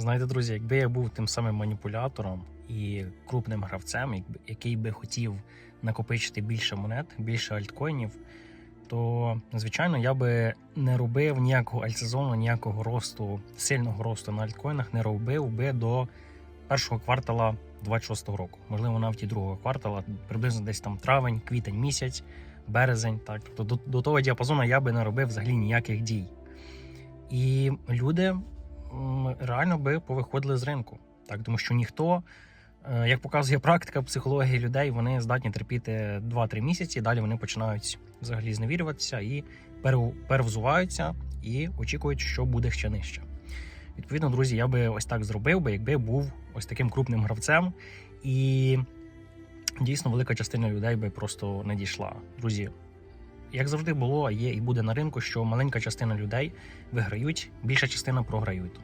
Знаєте, друзі, якби я був тим самим маніпулятором і крупним гравцем, який би хотів накопичити більше монет, більше альткоїнів, то звичайно я би не робив ніякого альтсезону, ніякого росту, сильного росту на альткоїнах, не робив би до першого квартала 26-го року. Можливо, навіть і другого квартала, приблизно десь там травень, квітень місяць, березень. Так, тобто до, до того діапазону я би не робив взагалі ніяких дій. І люди реально би повиходили з ринку. Так, тому що ніхто, е, як показує практика психології людей, вони здатні терпіти 2-3 місяці. Далі вони починають взагалі зневірюватися і перевзуваються і очікують, що буде ще нижче. Відповідно, друзі, я би ось так зробив би, якби був ось таким крупним гравцем, і дійсно велика частина людей би просто не дійшла. Друзі, як завжди було, є і буде на ринку, що маленька частина людей виграють, більша частина програють.